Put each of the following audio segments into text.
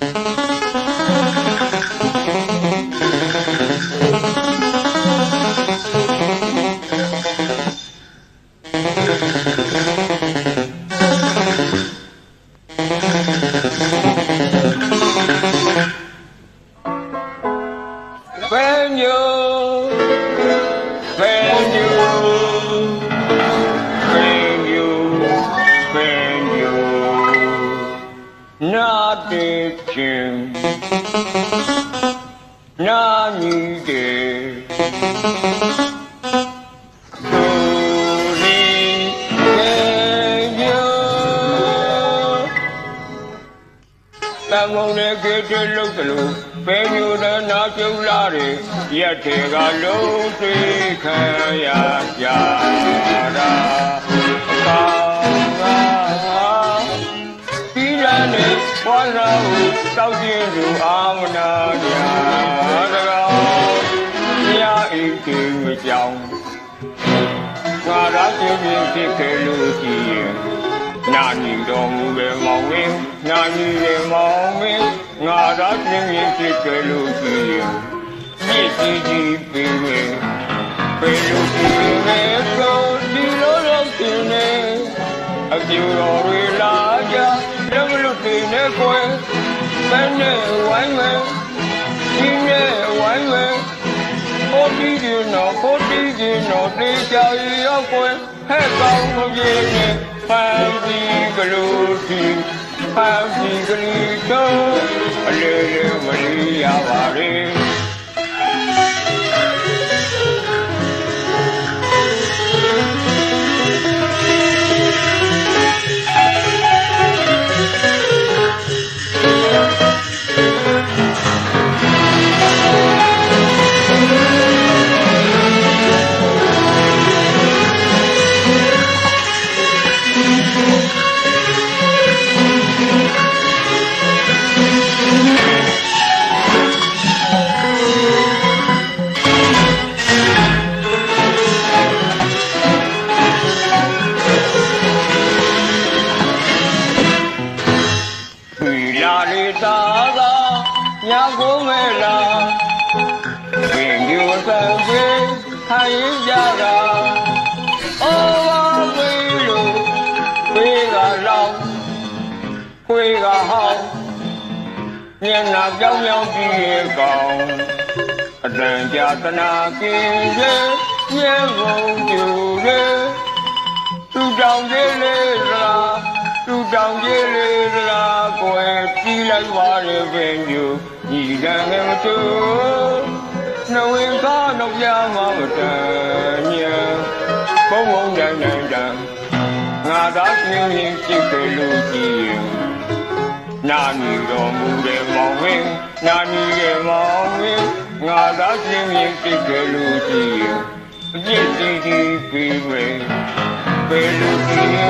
ဘယ် နာတေချင်းနာမီတေသူလီဘယ်မျိုးတန်ကုန်နဲ့ကေတေလုတ်တယ်လို့ပဲမျိုးနဲ့နာကျုံလာတယ်ရက်တေကလုံးတွေခံရကြတာကာဒီရနဲ့ ဘွာလာဟုတောက်ကျင်းသူအာမနာညာတကောင်ညာအိမ်ကြီးမကြောင်ငါရချင်းချင်းဖြစ်ခဲ့လို့ကြည်ရင်နာညီတော်မူပဲမောင်ဝင်းနာညီရဲ့မောင်ဝင်းငါသာပြင်းပြင်းဖြစ်ကြလို့ရှိရင်မြစ်ကြီးကြီးပြီးမယ်ဘယ်လိုကြည့်လဲဆိုဒီလိုလိုရှင်းနေအပြူတော် ကွယ်ဘယ်နဲ့ဝိုင်းမယ်ဒီနဲ့ဝိုင်းမယ်ကိုတီးဒီနော်ကိုတီးဒီနော်တေးချာရောက်ကွယ်ဟဲ့ကောင်းမပြေနဲ့ပန်းပြီးကလို့ဒီပန်းပြီးကလေးတော့အလေလေမလီရပါလေ လာလေသာသာညာကိုမဲလာပြင်ယူဆံပြေခိုင်းကြတာအော်ဘာဝေးလို့ဝေးကလောင်းဝေးကဟောင်းညနာပြောင်းပြောင်းကြည့်ရကောင်အတန်ကြာတနာကင်းရဲ့ညံကုန်ကျူလေသူတောင်ကြီးလေးလားသူတောင်ကြီးလေးလားကိုယ် တီးလိုက်ပါရဲ့ပင်ယူညီကံငယ်မတူနှဝင်ကားတော့ပြမမတန်ညံဘုံဘုံတန်တန်တန်ငါသာပြင်းပြင်းကြည့်ကြလို့ကြည့်ရင်နာမီတော်မူတဲ့မောင်ဝင်းနာမီရဲ့မောင်ဝင်းငါသာပြင်းပြင်းကြည့်ကြလို့ကြည့်ရင်အပြစ်တီးတီးပြီးပဲဘယ်လိုကြည့်လဲ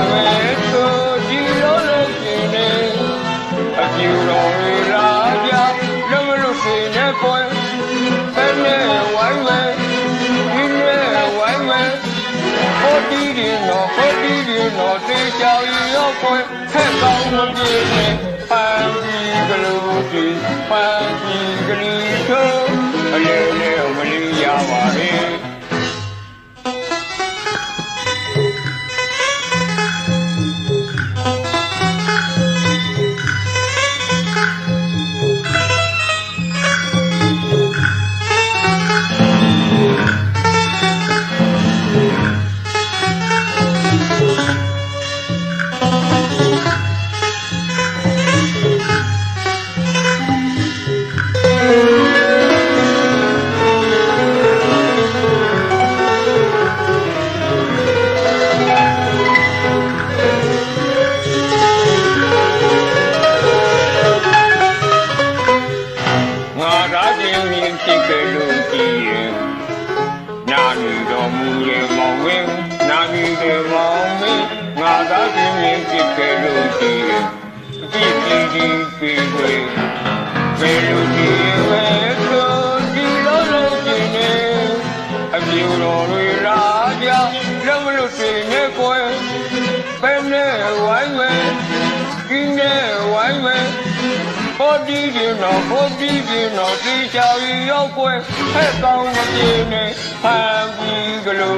ဆိုဒီလိုလို ဟိုတီးဒီနော်ဟိုတီးဒီနော်တေးကြောင်ရောပွင့်ဟဲ့ကောင်းမပြေနဲ့ပန်းပြီးကလေးဒီပန်းပြီးကလေးတို့အလေလေမလီရပါလေ နာမီရဲ့မောင်ဝင်းငါသာခြင်းမြင်ဖြစ်ကြလို့ကြည်ရင်အကြည့်ကြည့်ကြည့်ပြီးွယ်ဘယ်လိုကြည့်လဲဆိုဒီလိုလိုကြည့်နေအပြူတော်တွေလာကြလက်မလို့တွေ့နေကွယ်ဘယ်နဲ့ဝိုင်းဝဲဒီနဲ့ဝိုင်းဝဲဘောဒီကျင်တော့ဘောဒီကျင်တော့တေချာရီရောက်ွယ်ဟဲ့ကောင်းမပြေနဲ့ဖန်ပြီးကလို့ရှိဖန်